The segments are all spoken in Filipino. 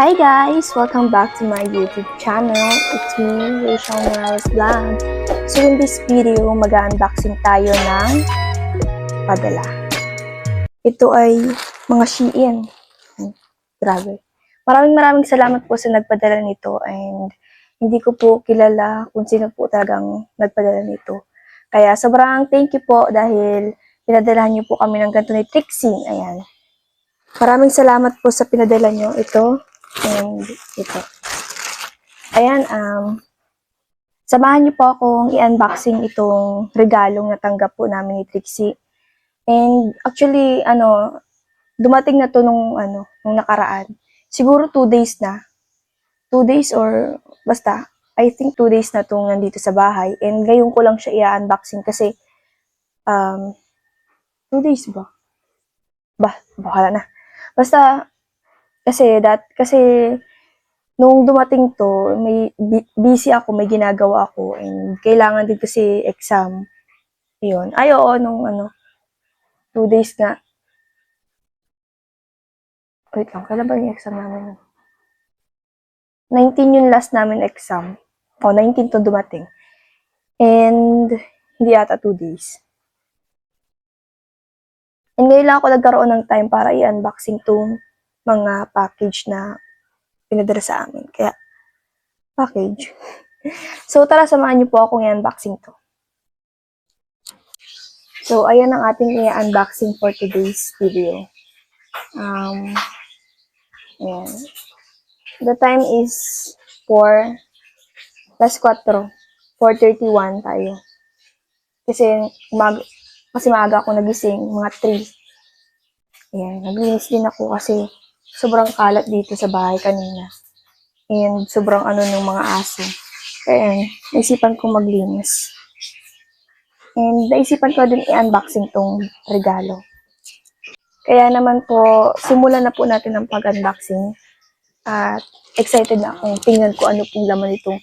Hi guys! Welcome back to my YouTube channel. It's me, Rachel Morales Vlog. So in this video, mag-unboxing tayo ng padala. Ito ay mga Shein. Grabe. Maraming maraming salamat po sa nagpadala nito and hindi ko po kilala kung sino po talagang nagpadala nito. Kaya sobrang thank you po dahil pinadalahan niyo po kami ng ganito ni Trixie. Ayan. Maraming salamat po sa pinadala nyo. Ito and ito. Ayan, um, samahan niyo po akong i-unboxing itong regalong natanggap po namin ni Trixie. And actually, ano, dumating na to nung, ano, nung nakaraan. Siguro two days na. Two days or basta, I think two days na itong nandito sa bahay. And ngayon ko lang siya i-unboxing kasi, um, two days ba? Ba, bahala na. Basta, kasi that, kasi, nung dumating to, may, bu- busy ako, may ginagawa ako, and kailangan din kasi exam. Yun. Ay, oo, nung ano, two days nga. Wait lang, kailan ba yung exam namin? 19 yung last namin exam. O, 19 to dumating. And, hindi ata two days. And ngayon lang ako nagkaroon ng time para i-unboxing tong mga package na pinadala sa amin. Kaya, package. so, tara, samahan niyo po akong i-unboxing to. So, ayan ang ating i-unboxing for today's video. Um, ayan. The time is 4 plus 4. 4.31 tayo. Kasi, mag, kasi maaga ako nagising, mga 3. Ayan, naglinis din ako kasi sobrang kalat dito sa bahay kanina. And sobrang ano ng mga aso. Kaya, naisipan ko maglinis. And naisipan ko din i-unboxing tong regalo. Kaya naman po, simulan na po natin ang pag-unboxing. At excited na akong tingnan ko ano pong laman nitong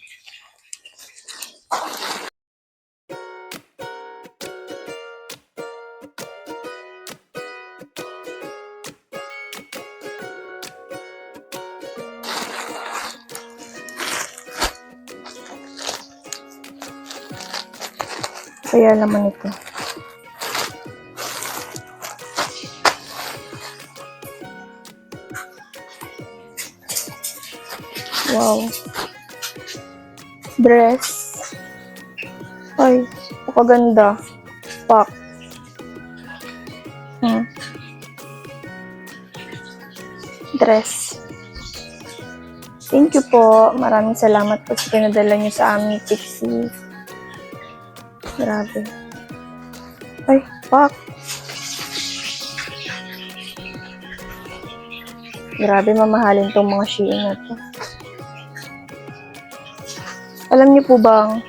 kaya laman ito. Wow. Dress. Ay, napakaganda. Pak. Hmm. Dress. Thank you po. Maraming salamat po sa pinadala niyo sa amin, Pixie. Grabe. Ay, pak. Grabe, mamahalin tong mga Shein na to. Alam niyo po bang,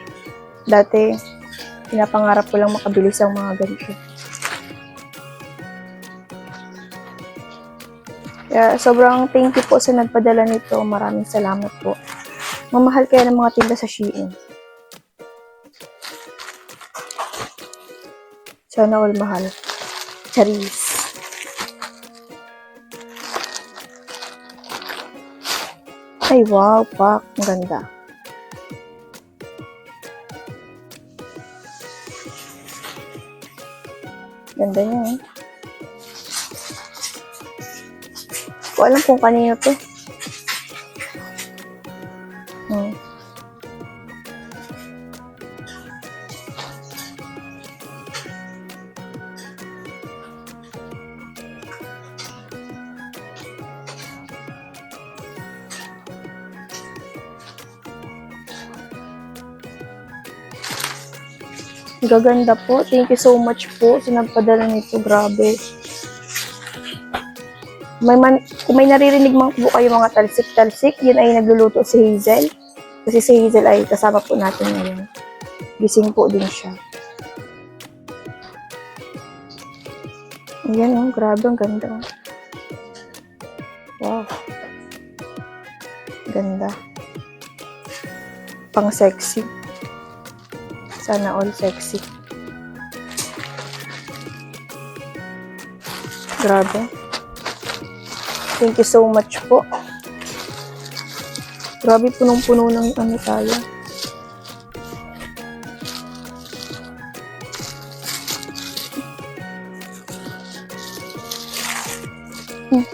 dati, pinapangarap ko lang makabilis ang mga ganito. Kaya sobrang thank you po sa nagpadala nito. Maraming salamat po. Mamahal kaya ng mga tinda sa Shein. Sana all mahal. Charis. Ay, wow, pak. Ang ganda. Ganda niya, eh. Ko kung kanino to. Gaganda po. Thank you so much po sa nagpadala nito. Grabe. May man, kung may naririnig man po kayo mga talsik-talsik, yun ay nagluluto si Hazel. Kasi si Hazel ay kasama po natin ngayon. Gising po din siya. Ayan oh, grabe ang ganda. Wow. Ganda. Pang sexy. Sana all sexy. Grabe. Thank you so much po. Grabe, punong-puno ng ano tayo. Hmm.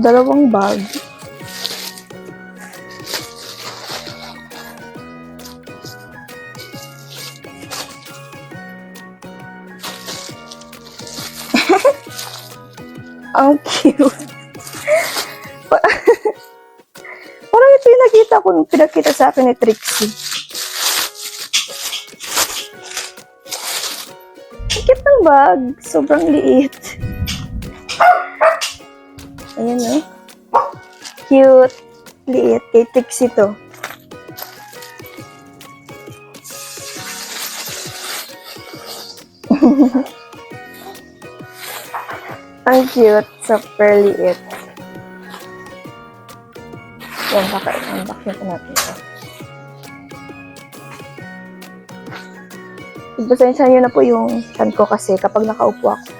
Dalawang bag. Pinakita sa akin ni Trixie. Cute ng bag. Sobrang liit. Ayan eh. Cute. Liit. Kay Trixie to. Ang cute. Super liit. Yan, baka i-unbox nito natin ito. Pasensya nyo na po yung chan ko kasi kapag nakaupo ako,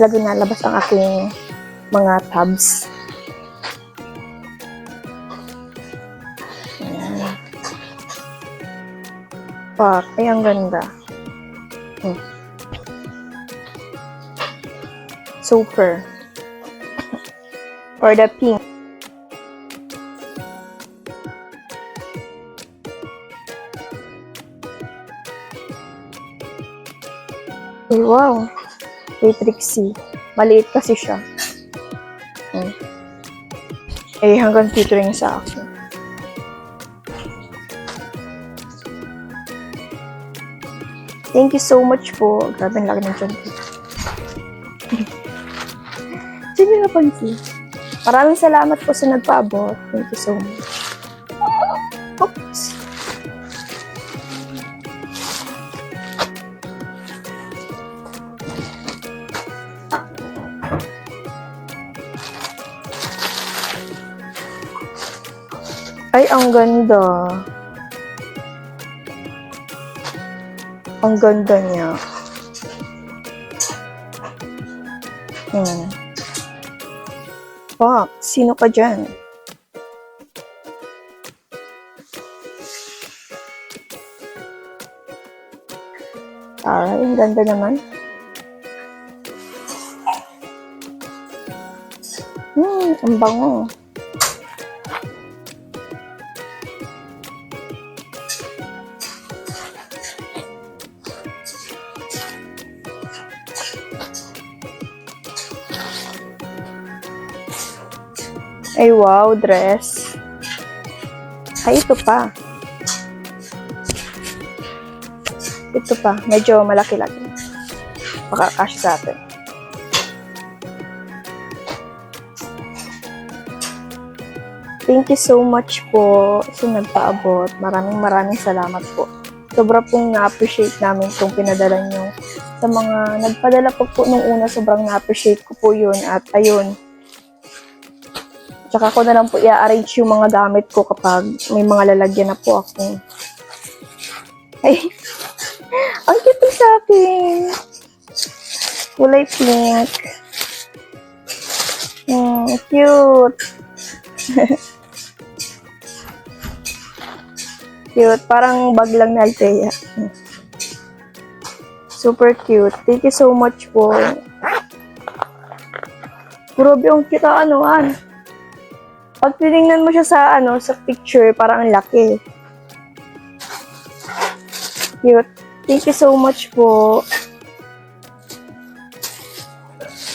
lagi nalabas ang aking mga tabs. Ayan. Ay ang ganda. Hmm. Super. Or the pink. Wow. Kay Trixie. Maliit kasi siya. Hmm. Eh, hanggang rin sa akin. Thank you so much po. Grabe, ang laki ng tiyan ko. Sino napansin? Maraming salamat po sa nagpaabot. Thank you so much. Ang ganda. Ang ganda niya. Hmm. Fuck, sino ka dyan? Ay, ang ganda naman. Hmm, ang bango. Ay, wow, dress. Ay, ito pa. Ito pa. Medyo malaki-laki. Baka cash sa atin. Thank you so much po sa nagpaabot. Maraming maraming salamat po. Sobra pong na-appreciate namin itong pinadala nyo. Sa mga nagpadala po po nung una, sobrang na-appreciate ko po yun. At ayun, Tsaka ko na lang po i-arrange yung mga gamit ko kapag may mga lalagyan na po ako. Ay, ang cute sa akin. Kulay pink. Hmm, cute. cute. Parang bag lang na Althea. Hmm. Super cute. Thank you so much po. Grabe, ang cute ano, an. Pag tinignan mo siya sa ano sa picture, parang ang laki. Cute. Thank you so much po.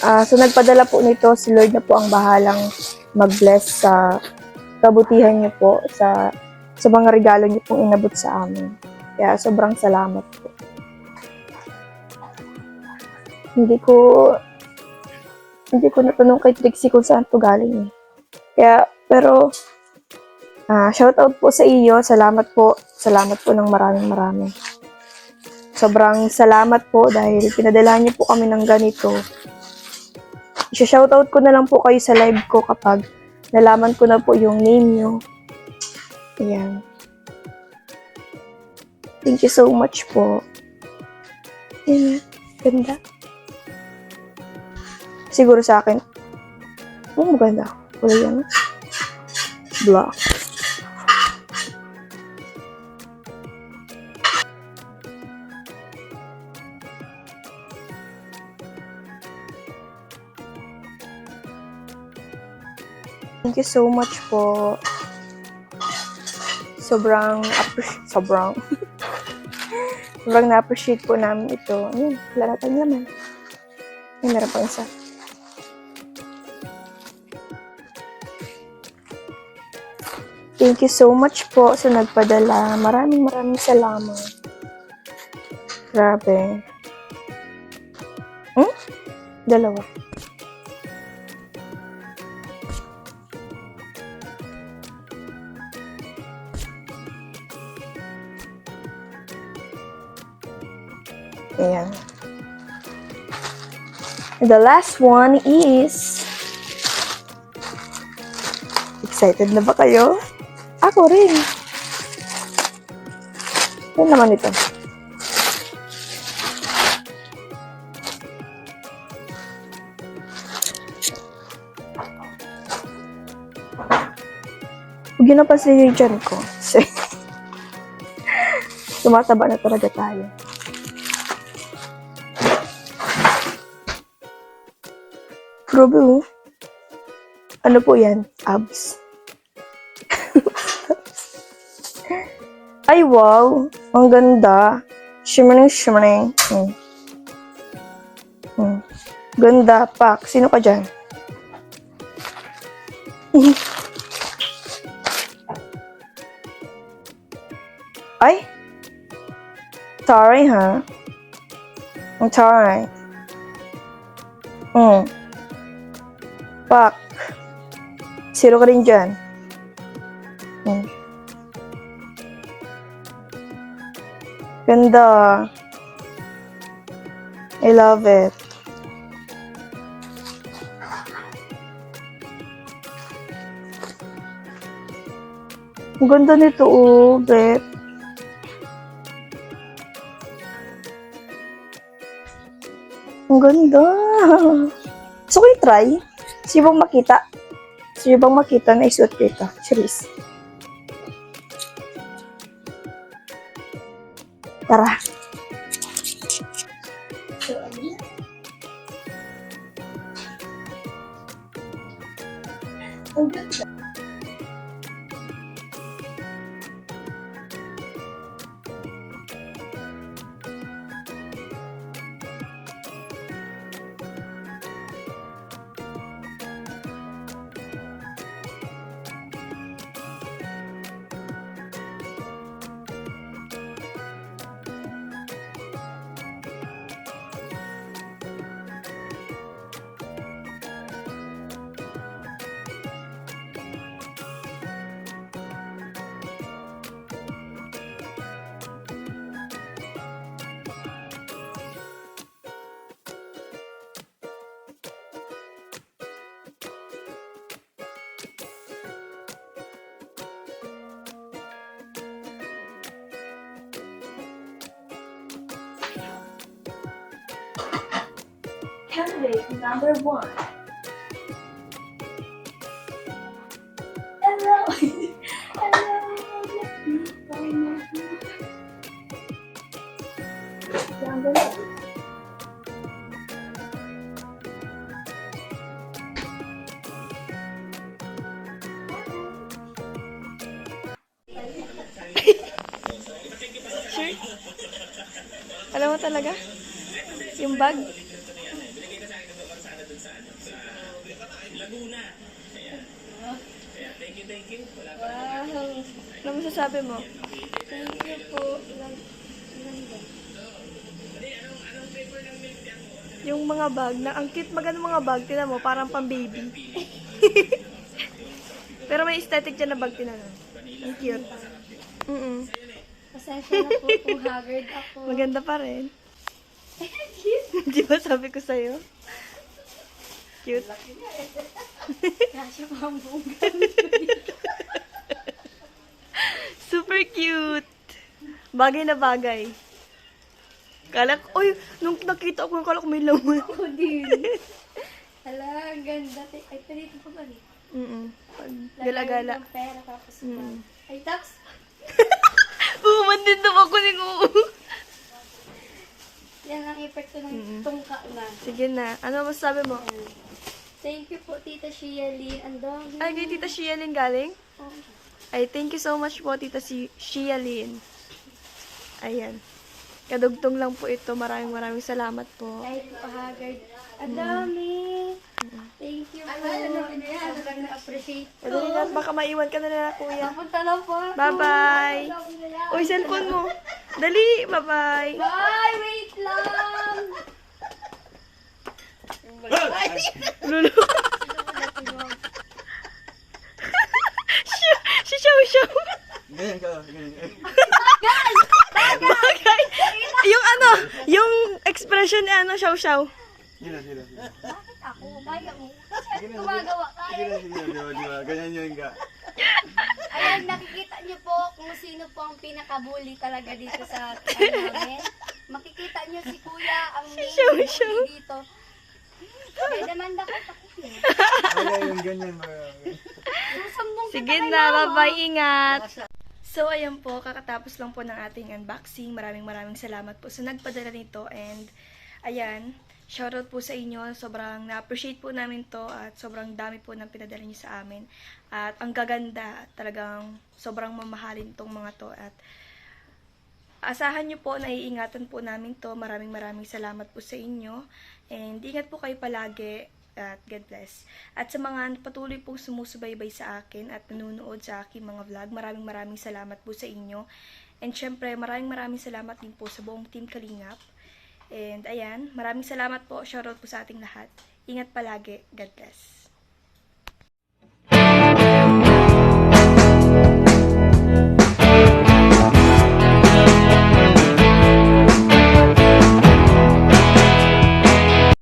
Ah, so nagpadala po nito si Lord na po ang bahalang mag-bless sa kabutihan niyo po sa sa mga regalo niyo pong inabot sa amin. Kaya sobrang salamat po. Hindi ko hindi ko natanong kay Trixie kung saan to galing eh. Kaya, pero, ah shout out po sa iyo. Salamat po. Salamat po ng maraming maraming. Sobrang salamat po dahil pinadala niyo po kami ng ganito. I-shoutout ko na lang po kayo sa live ko kapag nalaman ko na po yung name niyo. Ayan. Thank you so much po. Ayan, ganda. Siguro sa akin, oh, maganda. Kulay yan. Block. Thank you so much po. Sobrang appreciate, sobrang, sobrang na-appreciate po namin ito. Ayun, wala na tayong laman. Meron pa isa. Thank you so much po sa nagpadala. Maraming maraming salamat. Grabe. Hmm? Dalawa. Ayan. The last one is... Excited na ba kayo? Ako rin. Yan naman ito. Huwag yun na pa si dyan ko. Tumataba na talaga tayo. Grabe oh. Ano po yan? Abs. Ay, wow. Ang ganda. Shimmering, shimmering. Hmm. Hmm. Ganda. Pak. Sino ka dyan? Ay. Sorry, ha? I'm sorry. Hmm. Pak. Zero ka rin dyan. Ganda. I love it. Ang ganda nito, oh, bet. Ang ganda. Gusto ko i-try. Niyo bang makita? Niyo bang makita na isuot ko ito? Cheers. Tara. Candidate number one. Hello. Hello. Number one. Alam mo talaga? Yung bag? Wow. Ano masasabi mo? Thank you po. Yung mga bag, na ang cute maganda mga bag, tinan mo, parang pang baby. Pero may aesthetic dyan na bag, tinan mo. Ang cute. Mm Pasensya na po kung haggard ako. Maganda pa rin. Di ba sabi ko sa'yo? Cute. Kasya pa ang buong Super cute. Bagay na bagay. Kala ko, oy, nung nakita ko, kala ko may laman. Ako din. Hala, ang ganda. Ay, pinito pa ba rin? Mm Pag gala-gala. Ng pera tapos Mm. Ay, tax. Buman din daw ako ni. Yan ang epekto ng Mm. tungka na. Sige na. Ano masasabi mo? Ayan. Thank you po, Tita Shia Lee. Ang dami. Ay, kay Tita Shia Lin galing? Oh. Ay, thank you so much po, Tita si Shia Lin. Ayan. Kadugtong lang po ito. Maraming maraming salamat po. Kahit po haggard. Ang dami. Thank you po. Sobrang na-appreciate ko. Madali na, baka maiwan ka na na, kuya. Papunta na po. ako. Bye-bye. Na yan. Uy, cellphone mo. Dali, bye-bye. Bye! Wait lang! Lulu. Si Xiao Xiao. Ganyan ka, ganyan. Bagay. Yung ano, yung expression ni ano, Xiao Xiao. Sila, sila, sila. Bakit ako? Kaya mo. Kasi gumagawa na, di ba, di ba? Ganyan yun ka. Ayan, nakikita niyo po kung sino po ang pinakabully talaga dito sa ano namin. Makikita niyo si Kuya ang main Siya, bully siya. dito. Kaya demanda ko takot eh. Wala yung ganyan? Susambong Sige na, Mama. bye-bye, ingat. So, ayan po, kakatapos lang po ng ating unboxing. Maraming maraming salamat po sa nagpadala nito. And, ayan, shoutout po sa inyo. Sobrang na-appreciate po namin to at sobrang dami po ng pinadala niyo sa amin. At ang gaganda, talagang sobrang mamahalin tong mga to. At Asahan nyo po, naiingatan po namin to. Maraming maraming salamat po sa inyo. And ingat po kayo palagi at God bless. At sa mga patuloy pong sumusubaybay sa akin at nanonood sa aking mga vlog, maraming maraming salamat po sa inyo. And syempre, maraming maraming salamat din po sa buong Team Kalingap. And ayan, maraming salamat po. Shoutout po sa ating lahat. Ingat palagi. God bless. Thank you.